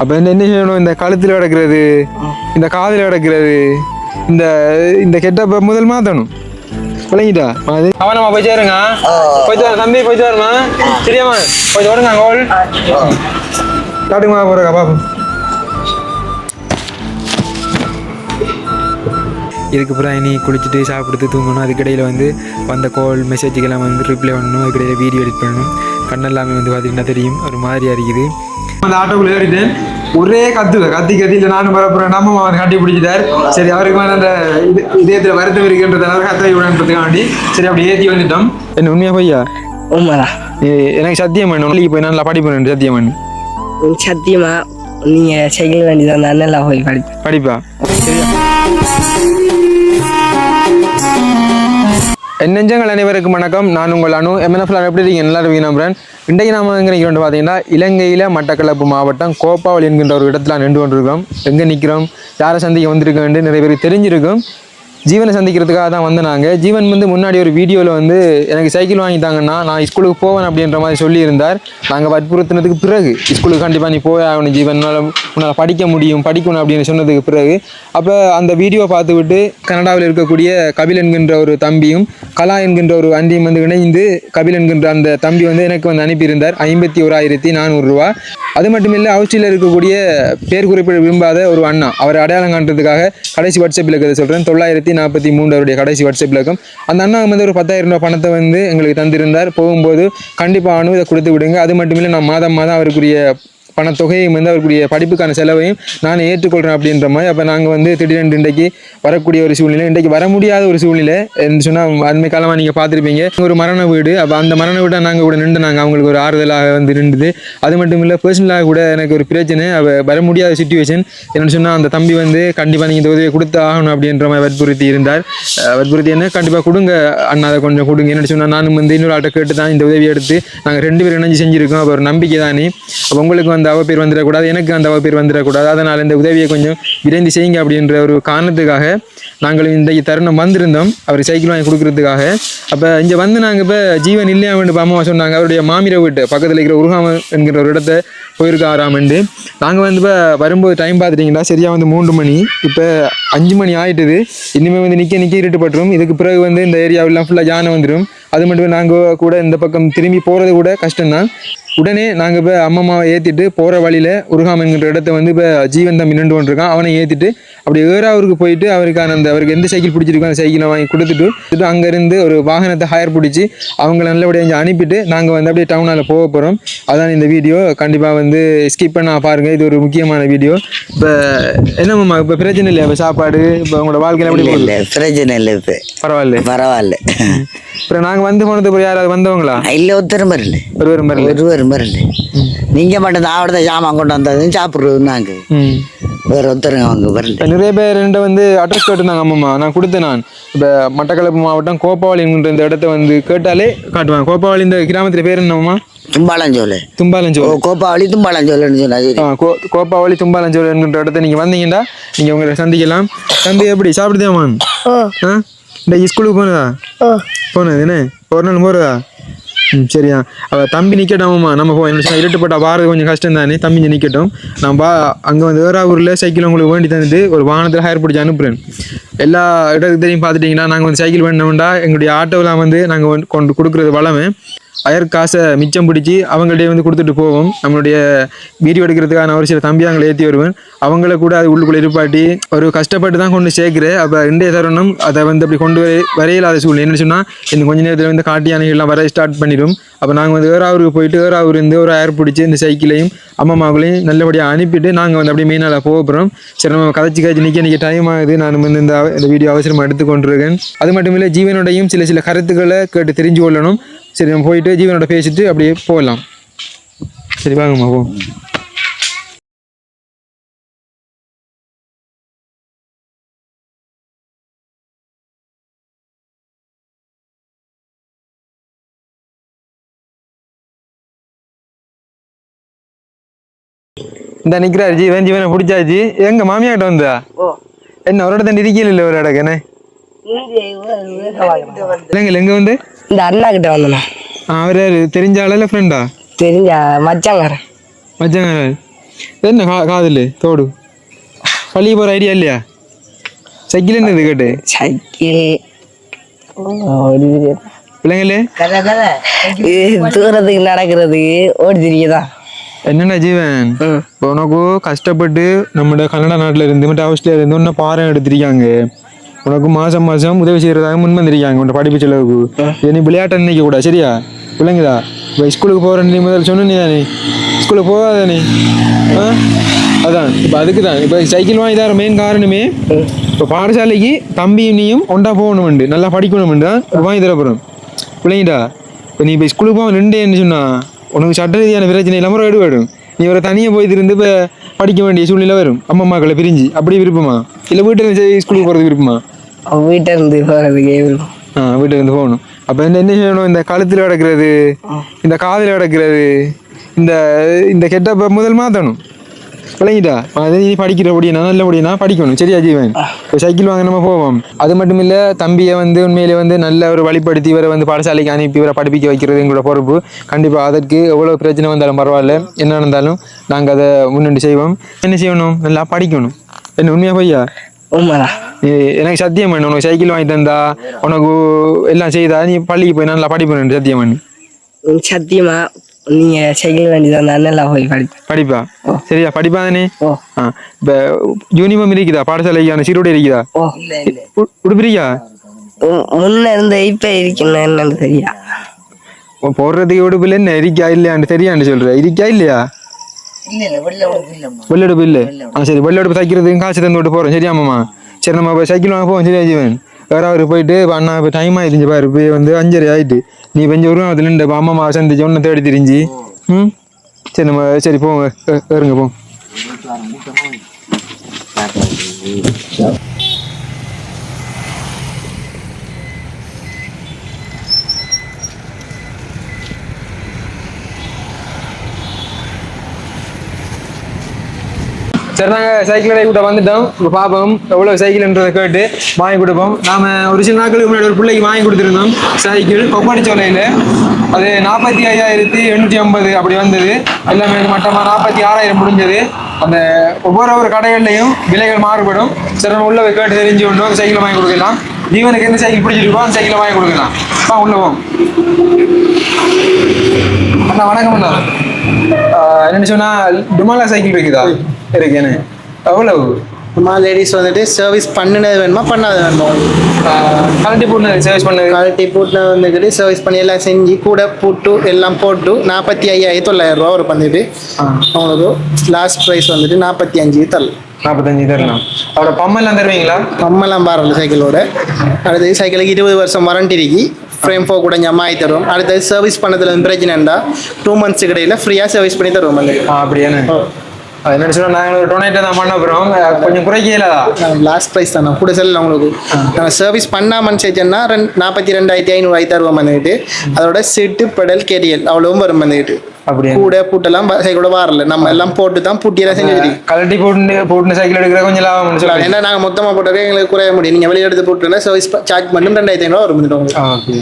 அப்போ என்ன என்ன செய்யணும்? இந்த கழுத்துல கிடக்கிறது இந்த காதுல கிடக்கிறது இந்த இந்த கெட்டப்ப முதல் மாத்தணும். விளங்கிட்டா? அது கவனமா போய் சேருங்க. போயிட்டு வர தம்பி போயிட்டு வரமா சரியாமா போயிட்டு வருங்க கோல் காட்டுமா போறக்கா பாப்போம் இதுக்கு அப்புறம் இனி குளிச்சுட்டு சாப்பிட்டு தூங்கணும். அதுக்கிடையில் வந்து வந்த கால் மெசேஜுக்கெல்லாம் வந்து ரிப்ளை பண்ணணும். அதுக்கிடையில் வீடியோ எடிட் பண்ணணும். கண்ணெல்லாமே வந்து பார்த்தீங்கன்னா தெரியும். ஒரு மாதிரியா இருக்குது அந்த ஆட்டோக்குள்ள ஏறிட்டேன். ஒரே கத்து கத்தி கத்தி இல்லை நானும் பரப்புறேன் நம்ம அவர் கட்டி பிடிச்சிட்டார். சரி அவருக்கு மேலே அந்த இது இதயத்தில் வருத்தம் இருக்குன்றதுனால கத்தை விடன்றதுக்காண்டி சரி அப்படி ஏற்றி வந்துட்டோம். என்ன உண்மையா பையா உண்மைதான். எனக்கு சத்தியம் பண்ணணும் நாளைக்கு போய் நல்லா படிப்பேன் சத்தியம் பண்ணு சத்தியமா? நீங்க செய்ய வேண்டியதான் நல்லா போய் படிப்பேன். படிப்பா? நெஞ்சங்கள் அனைவருக்கும் வணக்கம். நான் உங்கள் அணு எம்என்எஃப்ல எப்படி இருக்கீங்க? நல்லா இருக்கீங்க இன்றைக்கு நாம எங்கே பார்த்தீங்கன்னா இலங்கையில் மட்டக்களப்பு மாவட்டம் கோப்பாவல் என்கின்ற ஒரு இடத்துல நின்று கொண்டிருக்கோம் எங்கே நிற்கிறோம் யாரை சந்திக்க என்று நிறைய பேருக்கு தெரிஞ்சிருக்கும். ஜீவனை சந்திக்கிறதுக்காக தான் வந்து நாங்கள் ஜீவன் வந்து முன்னாடி ஒரு வீடியோவில் வந்து எனக்கு சைக்கிள் வாங்கி தாங்கன்னா நான் ஸ்கூலுக்கு போவேன் அப்படின்ற மாதிரி சொல்லியிருந்தார். நாங்கள் வற்புறுத்தினதுக்கு பிறகு ஸ்கூலுக்கு கண்டிப்பாக நீ போய் ஆகணும் ஜீவனால் உன்னால் படிக்க முடியும் படிக்கணும் அப்படின்னு சொன்னதுக்கு பிறகு அப்போ அந்த வீடியோ பார்த்துவிட்டு கனடாவில் இருக்கக்கூடிய கபில் என்கின்ற ஒரு தம்பியும் கலா என்கின்ற ஒரு அண்டியும் வந்து இணைந்து கபில் என்கின்ற அந்த தம்பி வந்து எனக்கு வந்து அனுப்பியிருந்தார். ஐம்பத்தி ஓராயிரத்தி நானூறுரூவா அது மட்டும் இல்லை இருக்கக்கூடிய பேர் குறிப்பிட விரும்பாத ஒரு அண்ணா அவர் அடையாளம் காண்றதுக்காக கடைசி வாட்ஸ்அப்பில் இருக்கிறத சொல்கிறேன் தொள்ளாயிரத்தி நாற்பத்தி மூணு அவருடைய கடைசி வாட்ஸ்அப் இலக்கம். அந்த அண்ணா வந்து ஒரு பத்தாயிரம் ரூபாய் பணத்தை வந்து எங்களுக்கு தந்திருந்தார். போகும்போது கண்டிப்பாக அணு இதை கொடுத்து விடுங்க. அது மட்டும் இல்லை நான் மாதம் மாதம் அவருக்குரிய பணத்தொகையும் வந்து அவருக்குரிய படிப்புக்கான செலவையும் நான் ஏற்றுக்கொள்கிறேன் அப்படின்ற மாதிரி. அப்போ நாங்கள் வந்து திடீரென்று இன்றைக்கு வரக்கூடிய ஒரு சூழ்நிலை இன்றைக்கு வர முடியாத ஒரு சூழ்நிலை என்று சொன்னால் அண்மை காலமாக நீங்கள் பார்த்துருப்பீங்க. ஒரு மரண வீடு. அப்போ அந்த மரண வீட்டை நாங்கள் கூட நின்று நாங்கள் அவங்களுக்கு ஒரு ஆறுதலாக வந்து நின்றுது. அது மட்டும் இல்லை பர்சனலாக கூட எனக்கு ஒரு பிரச்சனை அவ வர முடியாத சுச்சுவேஷன் என்னென்னு சொன்னால் அந்த தம்பி வந்து கண்டிப்பாக நீங்கள் இந்த உதவியை கொடுத்து ஆகணும் அப்படின்ற மாதிரி வற்புறுத்தி இருந்தார். வற்புறுத்தி என்ன கண்டிப்பாக கொடுங்க அண்ணா அதை கொஞ்சம் கொடுங்க. என்னென்னு சொன்னால் நானும் வந்து இன்னொரு ஆட்டை கேட்டு தான் இந்த உதவியை எடுத்து நாங்கள் ரெண்டு பேரும் இணைஞ்சு செஞ்சுருக்கோம். அப்போ ஒரு நம்பிக்கை தானே அப்போ உங்களுக்கு வந்து அவ பேர் வந்துடக்கூடாது எனக்கு அந்த அவ பேர் வந்துடக்கூடாது. அதனால் இந்த உதவியை கொஞ்சம் விரைந்து செய்யுங்க அப்படின்ற ஒரு காரணத்துக்காக நாங்கள் இன்றைக்கு தருணம் வந்திருந்தோம். அவர் சைக்கிள் வாங்கி கொடுக்குறதுக்காக. அப்போ இங்கே வந்து நாங்கள் இப்போ ஜீவன் இல்லையாமட்டு அம்மா சொன்னாங்க. அவருடைய மாமிரை வீட்டு பக்கத்தில் இருக்கிற உருகாம என்கிற ஒரு இடத்த போயிருக்காராமண்டு நாங்கள் வந்து இப்போ வரும்போது டைம் பார்த்துட்டிங்கன்னா சரியாக வந்து மூன்று மணி இப்போ அஞ்சு மணி ஆகிட்டுது இனிமேல் வந்து நிற்க நிற்க இருட்டுப்பட்டுரும் இதுக்கு பிறகு வந்து இந்த ஏரியாவெல்லாம் ஃபுல்லாக யானை வந்துடும் அது மட்டும் நாங்கள் கூட இந்த பக்கம் திரும்பி போகிறது கூட கஷ்டம்தான். உடனே நாங்கள் இப்போ அம்மம்மாவை ஏற்றிட்டு போகிற வழியில் உருகாம் என்கிற இடத்த வந்து இப்போ ஜீவன் தம்பி நின்று கொண்டிருக்கான். அவனை ஏற்றிட்டு அப்படி ஏறாவூருக்கு போயிட்டு அவருக்கான அந்த அவருக்கு எந்த சைக்கிள் பிடிச்சிருக்கோ அந்த சைக்கிளை வாங்கி கொடுத்துட்டு அங்கேருந்து ஒரு வாகனத்தை ஹையர் பிடிச்சி அவங்கள நல்லபடியாக அனுப்பிட்டு நாங்கள் வந்து அப்படியே டவுனால் போக போகிறோம் அதான் இந்த வீடியோ. கண்டிப்பாக வந்து ஸ்கிப் பண்ணா பாருங்கள் இது ஒரு முக்கியமான வீடியோ. இப்போ என்னம்மா இப்போ பிரச்சனை இல்லை இப்போ சாப்பாடு இப்போ உங்களோட வாழ்க்கையில் எப்படி இல்ல பிரச்சனை இல்லை இப்ப. பரவாயில்ல. பரவாயில்ல. அப்புறம் நாங்கள் வந்து போனது அப்புறம் யாராவது வந்தவங்களா? இல்ல ஒருத்தரும் வரல. ஒருவரும் வரல. ஒருவரும் வரல. நீங்க மட்டும் தான் அவட சாமான் கொண்டு வந்ததும் சாப்பிடுறது நாங்க. ம். வேற ஒருத்தருங்க அவங்க வரல. இப்ப நிறைய பேர் என்கிட்ட வந்து அட்ரஸ் கேட்டிருந்தாங்க அம்மம்மா நான் கொடுத்தேன் நான். இப்போ மட்டக்களப்பு மாவட்டம் கோப்பாவளி என்கின்ற இந்த இடத்த வந்து கேட்டாலே காட்டுவாங்க. கோப்பாவளி இந்த கிராமத்தில் பேர் என்னம்மா தும்பாளஞ்சோலை. ஓ தும்பாலஞ்சோல் கோப்பாவளி தும்பாளஞ்சோலைன்னு சொன்னா கோப்பாவளி தும்பாலஞ்சோல் என்கின்ற இடத்த நீங்கள் வந்தீங்கன்னா நீங்கள் உங்களை சந்திக்கலாம். தம்பி எப்படி? சாப்பிடுதேம்மா ஆ? இந்த ஸ்கூலுக்கு போனதா? போனது என்ன? ஒரு நாள் போகிறதா ம் சரியா. அவ தம்பி நிற்கட்டாமம்மா நம்ம போ என்ன இருட்டுப்பட்டா வாரது கொஞ்சம் கஷ்டம் தானே தம்பி நிற்கட்டும் நான் பா அங்கே வந்து வேறாவூரில் சைக்கிள் உங்களுக்கு வேண்டி தந்துட்டு ஒரு வாகனத்தில் ஹயர் பிடிச்சி அனுப்புகிறேன் எல்லா இடத்தையும் பார்த்துட்டிங்கன்னா நாங்கள் வந்து சைக்கிள் வேணும்டா. எங்களுடைய ஆட்டோவில் வந்து நாங்கள் கொண்டு கொடுக்குறது வளமை. அயர் காசை மிச்சம் பிடிச்சி அவங்கள்டே வந்து கொடுத்துட்டு போவோம். நம்மளுடைய வீடியோ எடுக்கிறதுக்கான ஒரு சில தம்பியாங்களை ஏற்றி வருவேன். அவங்கள கூட அது உள்ளுக்குள்ளே இருப்பாட்டி ஒரு கஷ்டப்பட்டு தான் கொண்டு சேர்க்குறேன் அப்போ இன்றைய தருணம் அதை வந்து அப்படி கொண்டு வர வரையில்லாத சூழ்நிலை. என்ன சொன்னால் இந்த கொஞ்ச நேரத்தில் வந்து காட்டு யானைகள்லாம் வர ஸ்டார்ட் பண்ணிடும். அப்போ நாங்கள் வந்து ஏறாவூருக்கு போயிட்டு ஏறாவூர் இருந்து ஒரு அயர் பிடிச்சி இந்த சைக்கிளையும் அம்மாமாக்களையும் நல்லபடியாக அனுப்பிட்டு நாங்கள் வந்து அப்படியே மெயினால் போக போகிறோம் சரி நம்ம கதைச்சி கதைச்சி நிற்க நிற்க டைம் ஆகுது. நான் வந்து இந்த இந்த வீடியோ அவசரமாக எடுத்துக்கொண்டிருக்கேன். அது மட்டும் இல்லை ஜீவனுடையும் சில சில கருத்துக்களை கேட்டு தெரிஞ்சு கொள்ளணும். சரி நம்ம போயிட்டு ஜீவனோட பேசிட்டு அப்படியே போகலாம் சரி வாங்கம்மா போ. இந்த நிக்கிறாரு ஜீவன் ஜீவனை பிடிச்சாச்சு எங்க மாமியாட்ட வந்தா? என்ன ஒரு இடத்த இருக்கல இல்லை ஒரு இடக்கு என்ன இல்லைங்க எங்க வந்து? இந்த அண்ணா கிட்ட வந்தேன் ஆ, அவர் தெரிஞ்ச ஆளா இல்லை ஃப்ரெண்டா தெரிஞ்ச மச்சாங்காரன் மச்சாங்க என்ன கா காதில் தோடு? பள்ளி போகிற ஐடியா இல்லையா? சைக்கிள் என்னது கேட்டு. சைக்கிள். பிள்ளைங்களே? தூரத்துக்கு நடக்கிறதுக்கு ஓடி திரிக்கதான் என்னென்ன ஜீவன்? ம் இப்போ உனக்கு கஷ்டப்பட்டு நம்மளோட கன்னடா நாட்டில் இருந்து மற்ற ஆஸ்திரேலியா இருந்து ஒன்று பாரம் எடுத்திருக்காங்க. உனக்கு மாதம் மாதம் உதவி செய்கிறதாக முன் வந்திருக்காங்க. உன்னோட படிப்பு செலவுக்கு இது நீ விளையாட்டை நினைக்க கூட சரியா? பிள்ளைங்களா இப்போ ஸ்கூலுக்கு போகிற நீ முதல்ல சொன்ன நீ? தானே ஸ்கூலுக்கு போகாத நீ. ஆ? அதான். இப்போ அதுக்கு தான் இப்போ சைக்கிள் வாங்கி தர மெயின் காரணமே இப்போ பாடசாலைக்கு தம்பியும் நீயும் ஒன்றா போகணுமெண்டு. நல்லா படிக்கணுமெண்டு. தான் வாங்கி தர போகிறோம் பிள்ளைங்கடா இப்போ நீ இப்போ ஸ்கூலுக்கு போக நின்று சொன்னா உனக்கு சட்ட ரீதியான பிரச்சனை இல்லாமல் ரோடு வரும் நீ ஒரு தனியாக போய் இருந்து இப்போ படிக்க வேண்டிய சூழ்நிலை வரும். அம்மா அம்மாக்களை பிரிஞ்சு. அப்படி விருப்பமா? இல்லை வீட்டில் ஸ்கூலுக்கு போகிறது விருப்பமா? வீட்டில் இருந்து போகிறதுக்கே விருப்பம் ஆ வீட்டில் இருந்து போகணும். அப்போ என்ன என்ன செய்யணும்? இந்த கழுத்தில் கிடக்கிறது இந்த காதில் கிடக்கிறது இந்த இந்த கெட்டப்ப முதல் மாற்றணும் விளங்கிட்டா? அது நீ படிக்கிறபடினா நல்லபடினா படிக்கணும். சரியா ஜீவன்? இப்போ சைக்கிள் வாங்க நம்ம போவோம். அது மட்டும் இல்லை தம்பியை வந்து உண்மையிலே வந்து நல்ல ஒரு வழிப்படுத்தி இவரை வந்து பாடசாலைக்கு அனுப்பி இவரை படிப்பிக்க வைக்கிறது எங்களோட பொறுப்பு. கண்டிப்பாக அதற்கு எவ்வளோ பிரச்சனை வந்தாலும் பரவாயில்ல. என்ன நடந்தாலும் நாங்கள் அதை முன்னெண்டு செய்வோம். என்ன செய்யணும்? நல்லா படிக்கணும். என்ன உண்மையாக பையா உண்மைதான். எனக்கு சத்தியம் பண்ணு உனக்கு சைக்கிள் வாங்கி தந்தா உனக்கு எல்லாம் செய்தா நீ பள்ளிக்கு போய் நல்லா படிப்பேன் சத்தியம் பண்ணு சத்தியமா? நீங்க சைக்கிள் வேண்டி தான் நல்லா போய் படிப்பேன். படிப்பா? சரியா? படிப்பா தானே? இப்போ யூனிஃபார்ம் இருக்குதா? பாடசாலைக்கான சீரோடு இருக்குதா? உடுப்பிரியா? முன்ன இருந்த இப்ப இருக்கணும் என்னன்னு தெரியா? போடுறதுக்கு உடுப்பில் என்ன? இருக்கா இல்லையான்னு தெரியான்னு சொல்ற. இருக்கா இல்லையா? வெள்ளடுப்பு இல்லை ஆ சரி. வெள்ளடுப்பு தைக்கிறதுக்கு காசு தந்து விட்டு போகிறோம் சரியா மாமா? சரி நம்ம இப்போ சைக்கிள் வாங்க போவோம் சரியா ஜீவன்? வேற அவர் போயிட்டு இப்போ அண்ணா இப்போ டைம் ஆயிடுச்சு பாரு இப்போ வந்து அஞ்சரை ஆயிட்டு. நீ கொஞ்சம் ஒரு அதுல இந்த அம்மா அம்மா சந்திச்சு ஒன்று தேடி திரிஞ்சு. ம்? சரி நம்ம சரி போவோம் ஏ- ஏறுங்க சரி நாங்கள் சைக்கிள் ரைட் விட்ட வந்துட்டோம். இப்போ பார்ப்போம் எவ்வளோ சைக்கிள்ன்றதை கேட்டு வாங்கி கொடுப்போம். நாம் ஒரு சில நாட்களுக்கு முன்னாடி ஒரு பிள்ளைக்கு வாங்கி கொடுத்துருந்தோம் சைக்கிள் கொப்பாடிச்சோலையில் அது நாற்பத்தி ஐயாயிரத்தி எண்ணூற்றி ஐம்பது அப்படி வந்தது. எல்லாமே மட்டமாக நாற்பத்தி ஆறாயிரம் முடிஞ்சது. அந்த ஒவ்வொரு ஒரு கடைகள்லையும் விலைகள் மாறுபடும். சரி நம்ம உள்ள கேட்டு தெரிஞ்சு கொண்டு சைக்கிள் வாங்கி கொடுக்கலாம். ஜீவனுக்கு எந்த சைக்கிள் பிடிச்சிருக்கோ அந்த சைக்கிளை வாங்கி கொடுக்கலாம். அப்பா உள்ள அண்ணா வணக்கம் அண்ணா. என்னென்னு சொன்னால் டுமாலா சைக்கிள் இருக்குதா? இருக்கு என்ன எவ்வளவு? அம்மா லேடிஸ் வந்துட்டு சர்வீஸ் பண்ணினது வேணுமா பண்ணாது வேணுமா? கலட்டி போட்டு சர்வீஸ் பண்ணது? குவாலிட்டி போட்டு வந்துக்கிட்டு சர்வீஸ் பண்ணி எல்லாம் செஞ்சு கூட போட்டு எல்லாம் போட்டு நாற்பத்தி ஐயாயிரத்தி தொள்ளாயிரம் ரூபா வரும் வந்துட்டு அவங்களுக்கு லாஸ்ட் ப்ரைஸ் வந்துட்டு நாற்பத்தி அஞ்சு தரல. நாற்பத்தஞ்சு தரலாம் அவரோட பம்மெல்லாம் தருவீங்களா? கம்மெல்லாம் பாருங்க சைக்கிளோட அடுத்தது சைக்கிளுக்கு இருபது வருஷம் வாரண்டி இருக்கு. ஃப்ரேம் ஃபோர் கூட அம்மாயி தரும் அடுத்தது சர்வீஸ் பண்ணதுல பிரச்சனைண்டா டூ மந்த்ஸ் கிடையில ஃப்ரீயாக சர்வீஸ் பண்ணி தருவோம் அப்படியானே. என்னன்னு சொன்னா நாங்கள் ஒரு டொனேட்டை தான் பண்ண போகிறோம் கொஞ்சம் குறைக்கலதா லாஸ்ட் ப்ரைஸ் தான். கூட செல்ல உங்களுக்கு நாங்கள் சர்வீஸ் பண்ணாமன்னு சேர்த்தோன்னா ரெண்டு நாற்பத்தி ரெண்டாயிரத்தி ஐநூறு தருவோம் வந்துக்கிட்டு அதோட சீட்டு பெடல் கேரியல் அவ்வளவும் வரும் வந்துக்கிட்டு அப்படியா? கூட பூட்டெல்லாம் சைக்கிளோட வரல. நம்ம எல்லாம் போட்டு தான் பூட்டியெல்லாம் செஞ்சு கலட்டி போட்டு போட்டு சைக்கிள் எடுக்கிற கொஞ்சம் லாபம்னு சொல்லி ஏன்னா நாங்கள் மொத்தமாக போட்டோம் எங்களுக்கு குறைய முடியும். நீங்கள் வெளியே எடுத்து போட்டுனா சர்வீஸ் சார்ஜ் மட்டும் ரெண்டாயிரத்தி ஐநூறுவா வரும் வந்துட்டு ஓகே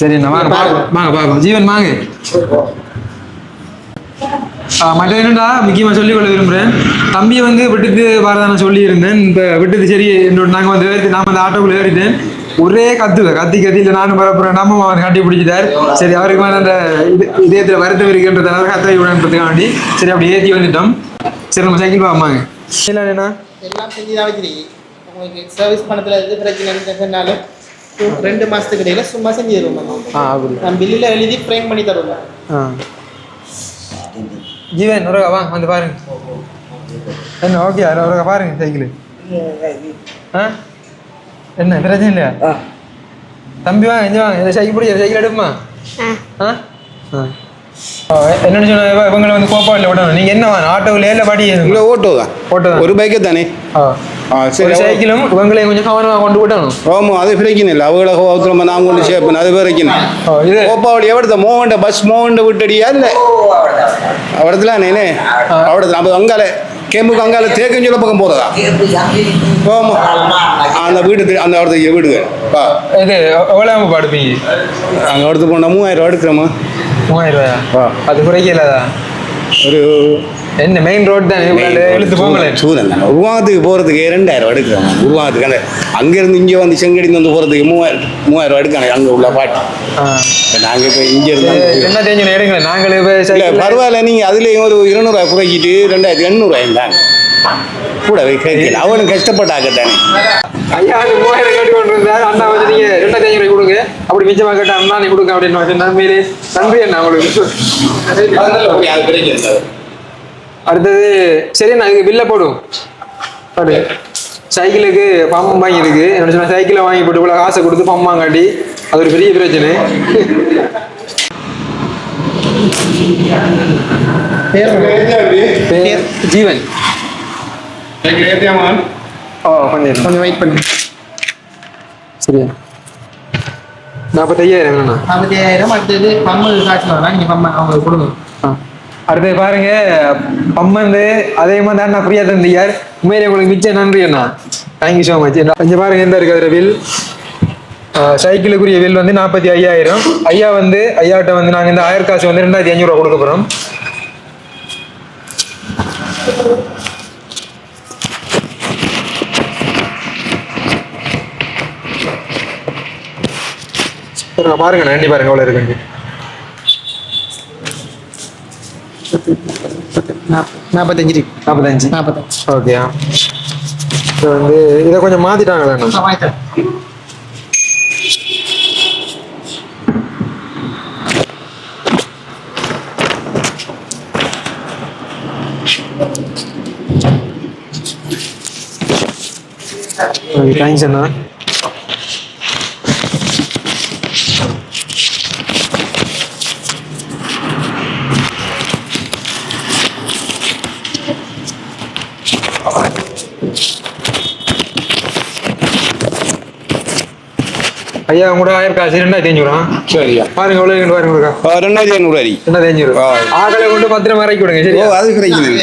சரி வாங்க. வாங்க ஜீவன் வாங்க. மற்ற என்னடா முக்கியமாக சொல்லிக் கொள்ள விரும்புகிறேன் தம்பியை வந்து விட்டுட்டு வரதான சொல்லியிருந்தேன். இப்போ விட்டது சரி என்னோட நாங்கள் வந்து ஏறி நான் வந்து ஆட்டோக்குள்ள ஏறிட்டேன். ஒரே கத்துவ கத்தி கத்தியில் நானும் பரப்புறேன் நம்ம அவர் கட்டி பிடிச்சிட்டார். சரி அவருக்கு மேலே அந்த இது இதயத்தில் வருத்தம் இருக்குன்றதுனால கத்தை விடன்றதுக்காண்டி சரி அப்படி ஏற்றி வந்துட்டோம். சரி நம்ம சைக்கிள் வாமாங்க இல்லை என்ன எல்லாம் செஞ்சு தான் வச்சிருக்கீங்க உங்களுக்கு சர்வீஸ் பண்ணதுல எது பிரச்சனை சொன்னாலும் ரெண்டு மாதத்துக்கு இடையில சும்மா செஞ்சு தருவோம். ஆ அப்படி. நான் பில்லில் எழுதி ஃப்ரேம் பண்ணி தருவோம். ஆ. ஜீவன் ஒரு வா வந்து பாருங்க என்ன ஓகே ஒரு பாருங்க சைக்கிள் ஆ என்ன பிரச்சனை இல்லையா தம்பி வாங்க இங்கே வாங்க இந்த சைக்கிள் பிடிச்ச சைக்கிள் எடுப்புமா ஆ என்னன்னு சொன்னா இவ- இவங்களை வந்து கோப்பாவில் விடணும் நீங்க என்ன ஆட்டோவில் இல்லை பாடி இல்லை ஓட்டோ தான் ஓட்டோ தான். ஒரு பைக்கு தானே ஆ சரி சைக்கிளும் இவங்களையும் கொஞ்சம் கவனமாக கொண்டு விடணும் ஓமோ அது பிரச்சனை இல்லை அவங்கள ஹோத்திரமா நான் கொண்டு சேப்பேன் அது பிரச்சனை கோப்பாவளி எவ்வளோ மோகண்ட பஸ் மோகண்ட விட்டடியா இல்லை அவடத்துல நேனே அவடத்துல அப்போ அங்கால கேம்புக்கு அங்கால தேக்கஞ்சொல்ல பக்கம் போகிறதா ஓமோ அந்த வீடு அந்த இடத்துக்கு வீடுகள் பா இது எவ்வளோ படுப்பீங்க அங்கே இடத்துக்கு போனால் மூவாயிரம் ரூபா எடுக்கிறோமா மூவாயிரம் ரூபாயா. அது குறைக்கலதா ஒரு என்ன மெயின் ரோட் தான்? இழுத்து போங்களேன் சூதன் தான் உருவாகத்துக்கு போகிறதுக்கு ரெண்டாயிரம் ரூபா எடுக்கிறோம் உருவாகத்துக்கு அந்த அங்கேருந்து இங்கே வந்து செங்கடிந்து வந்து போகிறதுக்கு மூவாயிரம் மூவாயிரம் ரூபா எடுக்கணும். அங்கே உள்ள பாட்டு. நாங்கள் இப்போ இங்கே இருந்து என்ன தெரிஞ்சு எடுங்களேன். நாங்களே இல்லை பரவாயில்ல நீங்கள் அதுலேயும் ஒரு இருநூறுவா குறைக்கிட்டு ரெண்டாயிரத்தி எண்ணூறுவாயும் தான் கூட கேட்கல. அவனும் கஷ்டப்பட்டாக்கத்தானே. ஐயா மூவாயிரம் கேட்டு கொண்டு இருந்தார் அண்ணா வந்து நீங்க ரெண்டாயிரத்தி ஐநூறு கொடுங்க. அப்படி மிச்சமா கேட்டா அண்ணா நீ கொடுங்க அப்படின்னு நன்மையிலே நன்றி அண்ணா உங்களுக்கு. அடுத்தது சரி நான் இதுக்கு பில்ல போடும். பாரு. சைக்கிளுக்கு பம்பம் வாங்கி இருக்கு என்ன சொன்னா சைக்கிளை வாங்கி போட்டு இவ்வளோ காசை கொடுத்து பம்பம் வாங்காட்டி அது ஒரு பெரிய பிரச்சனை. பேர் ஜீவன். ஓ கொஞ்சம் கொஞ்சம் வெயிட் பண்ணு. சரியா? நாற்பத்தையாயிரம் வேணா நாற்பத்தாயிரம் அடுத்தது பம்மு காசு வரலாம் நீங்கள் பம்ம அவங்களுக்கு கொடுங்க. அடுத்து பாருங்க பம்மந்து அதே மாதிரி தான் நான் ஃப்ரீயாக தந்தியார். உண்மையிலே உங்களுக்கு மிச்சம் நன்றி அண்ணா. தேங்க்யூ ஸோ மச் கொஞ்சம் பாருங்க எந்த இருக்கு அதில் வில் சைக்கிளுக்குரிய வில் வந்து நாற்பத்தி ஐயாயிரம். ஐயா வந்து ஐயாட்ட வந்து நாங்கள் இந்த ஆயிரம் காசு வந்து ரெண்டாயிரத்தி அஞ்சூறுவா கொடுக்க போகிறோம் பாருங்க நன்றி பாருங்க அவ்வளோ இருக்குங்க நாற்பத்தஞ்சு இருக்கு நாற்பத்தஞ்சு நாற்பத்தஞ்சு ஓகே இது வந்து இதை கொஞ்சம் மாத்திட்டாங்களா அண்ணா? வாங்கித்தரேன் ஓகே தேங்க்ஸ் அண்ணா ஐயா உங்களோட ஆயிரம் காசு ரெண்டாயிரத்தி அஞ்சூறா சரியா. பாருங்க எவ்வளோ இருக்கு பாருங்க ரெண்டாயிரத்தி ஐநூறு அடி. ரெண்டாயிரத்தி அஞ்சூறு ஆ. ஆக்களை கொண்டு பத்திரம் இறக்கி விடுங்க ஓ சரியா அது கிடைக்குது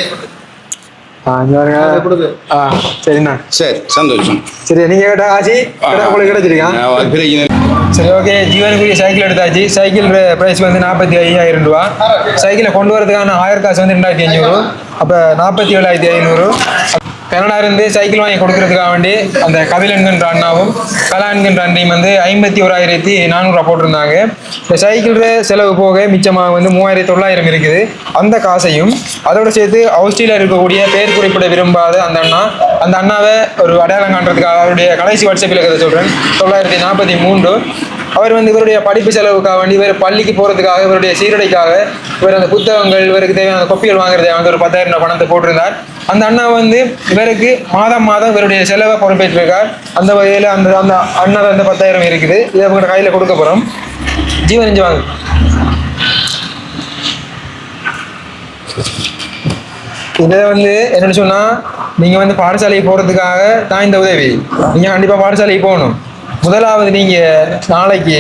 சரிண்ணா. சரி சந்தோஷம். சரி நீங்க கேட்ட ஆச்சு? உங்களுக்கு கிடைச்சிருக்கா ஆ, அது கிடைக்குது. சரி ஓகே. ஜீவனுக்குரிய சைக்கிள் எடுத்தாச்சு. சைக்கிள் ப்ரைஸ் வந்து நாற்பத்தி ஐயாயிரம் ரூபா. சைக்கிளை கொண்டு வரதுக்கான ஆயிரம் காசு வந்து ரெண்டாயிரத்தி ஐநூறு. அப்போ நாற்பத்தி ஏழாயிரத்தி ஐநூறு. கனடா இருந்து சைக்கிள் வாங்கி கொடுக்கறதுக்காக வேண்டி அந்த கபில் என்கின்ற அண்ணாவும் கலா என்கின்ற அண்ணையும் வந்து ஐம்பத்தி ஓராயிரத்தி நானூறுரூவா போட்டிருந்தாங்க. இந்த சைக்கிள் செலவு போக மிச்சமாக வந்து மூவாயிரத்தி தொள்ளாயிரம் இருக்குது. அந்த காசையும் அதோட சேர்த்து ஆஸ்திரேலியா இருக்கக்கூடிய பேர் குறிப்பிட விரும்பாத அந்த அண்ணா அந்த அண்ணாவை ஒரு அடையாளம் காண்றதுக்காக அவருடைய கடைசி வாட்ஸ்அப்பில் கதை சொல்கிறேன் தொள்ளாயிரத்தி நாற்பத்தி மூன்று. அவர் வந்து இவருடைய படிப்பு செலவுக்காக வேண்டி இவர் பள்ளிக்கு போகிறதுக்காக இவருடைய சீருடைக்காக இவர் அந்த புத்தகங்கள் இவருக்கு தேவையான கொப்பிகள் வாங்குறதை வந்து ஒரு பத்தாயிரம் ரூபாய் பணத்தை போட்டிருந்தார். அந்த அண்ணா வந்து இவருக்கு மாதம் மாதம் இவருடைய செலவை பொறுப்பேற்றிருக்கார். அந்த வகையில் அந்த அந்த அண்ணா அந்த பத்தாயிரம் இருக்குது. இதை உங்கள்கிட்ட கையில் கொடுக்க போகிறோம் ஜீவன் இஞ்சி வாங்க. இதை வந்து என்னன்னு சொன்னால் நீங்கள் வந்து பாடசாலைக்கு போகிறதுக்காக தான் இந்த உதவி. நீங்கள் கண்டிப்பாக பாடசாலைக்கு போகணும். முதலாவது நீங்கள் நாளைக்கு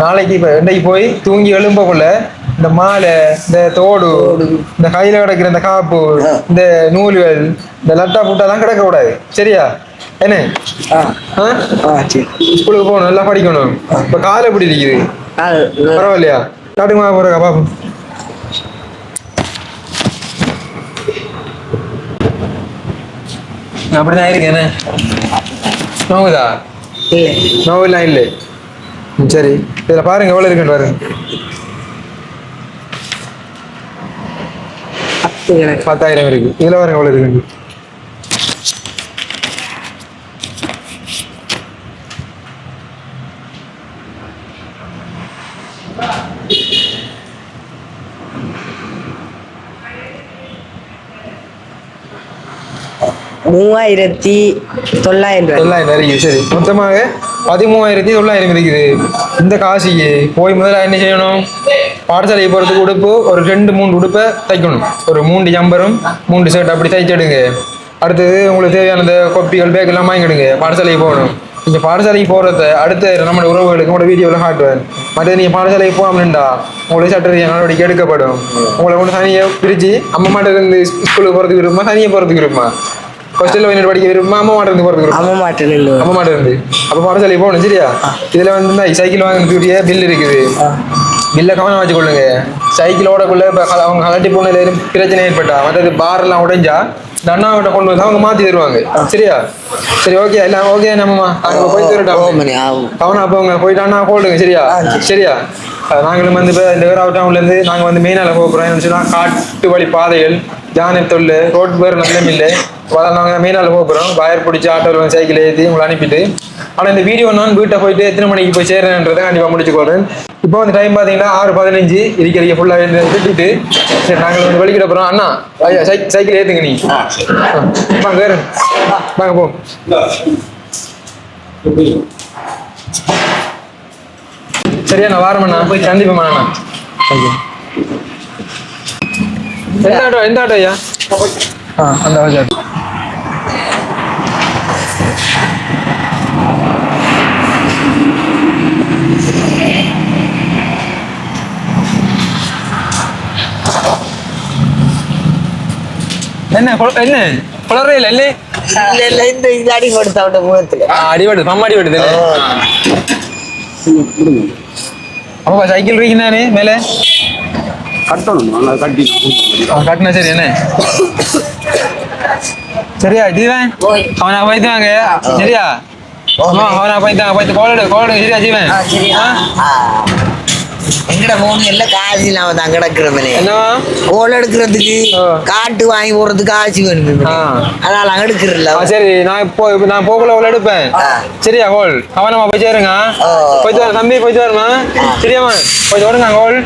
நாளைக்கு இப்போ இன்றைக்கு போய் தூங்கி எழும்பக்குள்ள இந்த மாலை இந்த தோடு இந்த கையில கிடக்கிற இந்த காப்பு இந்த நூல்கள் இந்த லட்டா புட்டாலாம் கிடக்க கூடாது சரியா? என்ன? ஸ்கூலுக்கு போகணும் நல்லா படிக்கணும். இப்போ காலை எப்படி இருக்குது? பரவாயில்லையா? காட்டுமா போறக்கா பாப்போம் அப்படிதான் இருக்கு என்ன? நோவுதா? நோவெல்லாம் இல்லை. சரி இதில் பாருங்க எவ்வளோ இருக்குன்னு பாருங்க. பத்தாயிரம் இருக்கு. இதில் பாருங்க எவ்வளோ இருக்குன்னு. மூவாயிரத்தி தொள்ளாயிரம் தொள்ளாயிரம் சரி. மொத்தமாக பதிமூவாயிரத்தி தொள்ளாயிரம் இருக்குது. இந்த காசிக்கு போய் முதல்ல என்ன செய்யணும்? பாடசாலைக்கு போகிறதுக்கு உடுப்பு ஒரு ரெண்டு மூணு உடுப்பை தைக்கணும். ஒரு மூன்று ஜம்பரும் மூன்று ஷர்ட் அப்படி தைச்சிடுங்க அடுத்தது உங்களுக்கு தேவையான இந்த கொப்பிகள் பேக் எல்லாம் வாங்கிடுங்க பாடசாலைக்கு போகணும். நீங்கள் பாடசாலைக்கு போகிறத அடுத்த நம்மளோட உறவுகளுக்கு உங்களோட வீடியோவில் காட்டுவேன். மற்ற நீங்கள் பாடசாலைக்கு போகாமலுண்டா உங்களுக்கு சட்ட நடவடிக்கை எடுக்கப்படும். உங்களை கொண்டு சனியை பிரித்து அம்மா மாட்ட இருந்து ஸ்கூலுக்கு போகிறதுக்கு விருப்பமா சனியை போகிறதுக்கு விரும்புமா ஹாஸ்டலில் வந்து படிக்க விரும்புமா அம்மா மாட்ட இருந்து விரும்புமா. அம்மா மாட்டேன் நின்று அம்மா மாட்ட இருந்து. அப்போ பாடசாலைக்கு போகணும் சரியா? இதில் வந்து இந்த சைக்கிள் வாங்கினதுக்குரிய பில் இருக்குது. இல்லை கவனம் வச்சுக்கொள்ளுங்க. சைக்கிள் ஓடக்குள்ள இப்போ அவங்க கலட்டி போனதுல பிரச்சனை ஏற்பட்டா மற்றது பாரெல்லாம் உடைஞ்சா இந்த அண்ணாவிட்ட கொண்டு வந்து அவங்க மாற்றி தருவாங்க. சரியா? சரி ஓகே எல்லாம் ஓகே நம்மம்மா அங்கே போய் தருட்டோம் கவனம் அப்போ போயிட்டான்னா போடுங்க சரியா? சரியா? நாங்களும் வந்து இப்போ இந்த வேற டவுன்லேருந்து நாங்கள் வந்து மெயினால போகிறோம் காட்டு வழி பாதைகள் ஜானை தொழில் ரோட் பேர் நல்ல அதெல்லாம் நாங்கள் மெயினால போகிறோம் வயர் பிடிச்சி ஆட்டோவில் சைக்கிள் ஏற்றி உங்களை அனுப்பிட்டு. ஆனால் இந்த வீடியோ நான் வீட்டை போயிட்டு எத்தனை மணிக்கு போய் சேர்றேன்றதை கண்டிப்பாக முடிச்சுக்கொள்றேன் இப்போ வந்து டைம் பார்த்தீங்கன்னா ஆறு பதினஞ்சு. இருக்கிறீங்க ஃபுல்லாக விட்டுட்டு. சரி நாங்கள் வந்து வெளிக்கிட போகிறோம் அண்ணா சைக்கிள் ஏற்றுங்க நீ. வாங்க வேறு. வாங்க போ. சரியா நான் வாரமண்ணா போய் சந்திப்போம்மா அண்ணா. தேங்க்யூ எந்த ஆட்டோ எந்த ஆட்டோ ஐயா? ஆ அந்த ஆட்டோ. என்ன என்ன? குளறே இல்லை இல்லை? இல்ல இந்த இது அடி கொடுத்த அவட முகத்துல அடிபடுது பம்மா அடிபடுது அப்பா சைக்கிள் இருக்கீங்கண்ணே மேலே? கட்டணும் நல்லா கட்டி கட்டினா சரி என்ன? சரியா ஜீவன்? அவனா போயிட்டு வாங்க. சரியா? அவனா போயிட்டு வாங்க போயிட்டு கோலடு கோலடு சரியா ஜீவன்? ஆ? எங்கட மூணு எல்லாம் காசு இல்லாம தான் கிடக்குறவனே என்னவா? கோல் எடுக்கிறதுக்கு. காட்டு வாங்கி போடுறதுக்கு காசு வேணும். அதனால அங்க எடுக்கிறல்ல ஆ, சரி. நான் இப்போ நான் போகல அவ்வளோ எடுப்பேன். சரியா கோல் கவனமா போய் சேருங்க. போயிட்டு வர தம்பி போயிட்டு வரமா சரியாம்மா போயிட்டு வருங்க கோல்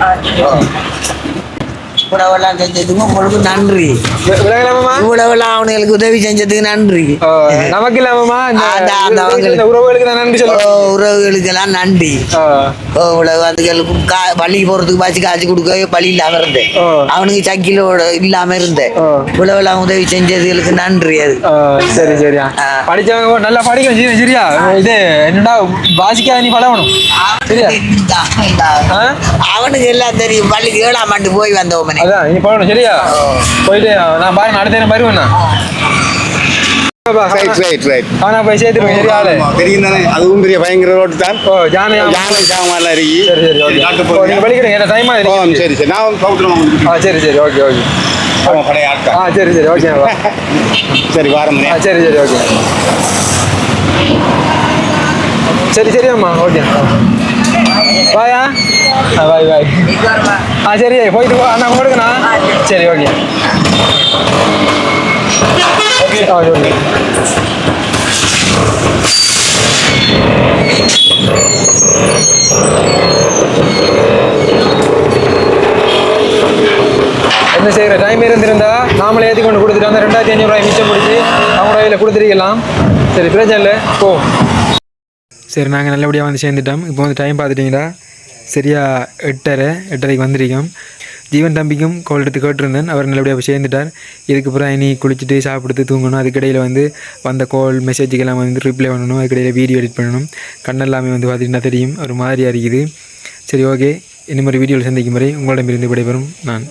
இவ்வளவெல்லாம் செஞ்சதுக்கு உங்களுக்கு நன்றி. இவ்வளவெல்லாம் அவனுங்களுக்கு உதவி செஞ்சதுக்கு நன்றி. நமக்கு இல்லாமமா உறவுகளுக்கு தான் நன்றி இவ்வளவு அதுகளுக்கு பள்ளிக்கு போறதுக்கு பச்சு காய்ச்சி கொடுக்க பழி இல்லாம இருந்தேன். அவனுக்கு சக்கிலோட இல்லாம இருந்தேன். இவ்வளவெல்லாம் உதவி செஞ்சதுகளுக்கு நன்றி அது. சரி சரியா. ஆ. படிச்சவங்க நல்லா படிக்கணும் சரியா? இது என்னடா வாசிக்காத நீ பழகணும். சரியா? அவனுக்கு எல்லாம் தெரியும் பள்ளிக்கு ஏழாம் ஆண்டு போய் வந்தவனே அதான் நீ பழகணும் சரியா? போயிட்டு நான் பாருங்க அடுத்த நேரம் வருவேண்ணா ரைட் ரைட் ரைட் அவனா போய் சேர்த்துருவேன் சரியா? ஆளு தெரியும் தானே? அதுவும் பெரிய பயங்கர தான். ஓ ஜானியா யானை சாமான்லாம் இருக்கு. சரி சரி ஓகே. காட்டு நீங்க படிக்கிறீங்க என்ன டைமா ஓ, இருக்கு சரி சரி. நான் பவுத்திரம் ஆ சரி சரி ஓகே ஓகே. பழைய ஆட்கள். ஆ சரி சரி ஓகே சரி வாரம் ஆ சரி சரி ஓகே. சரி சரி அம்மா ஓகே. பாயா பாய் பாய் ஆ சரி போயிட்டு போ. அண்ணா கொடுங்கண்ணா சரி ஓகே ஓகே ஓகே என்ன செய்கிற டைம் இருந்திருந்தா நாமளே ஏற்றி கொண்டு கொடுத்துட்டு அந்த ரெண்டாயிரத்தி அஞ்சூறுரூவாய் மிச்சம் பிடிச்சி அவங்க கையில் கொடுத்துருக்கலாம். சரி பிரச்சனை இல்லை. போ. சரி நாங்கள் நல்லபடியாக வந்து சேர்ந்துட்டோம். இப்போ வந்து டைம் பார்த்துட்டீங்களா? சரியா எட்டரை எட்டரைக்கு வந்திருக்கோம். ஜீவன் தம்பிக்கும் கோல் எடுத்து கேட்டிருந்தேன். அவர் நல்லபடியாக போய் சேர்ந்துட்டார். இதுக்கப்புறம் இனி குளிச்சுட்டு சாப்பிட்டு தூங்கணும். அதுக்கிடையில் வந்து வந்த கால் மெசேஜுக்கெல்லாம் வந்து ரிப்ளை பண்ணணும். அதுக்கிடையில் வீடியோ எடிட் பண்ணணும். கண்ணெல்லாமே வந்து பார்த்திங்கன்னா தெரியும். ஒரு மாதிரியாக இருக்குது சரி ஓகே இன்னும் ஒரு வீடியோவில் சந்திக்கும் வரை உங்களிடமிருந்து விடைபெறும் நான்.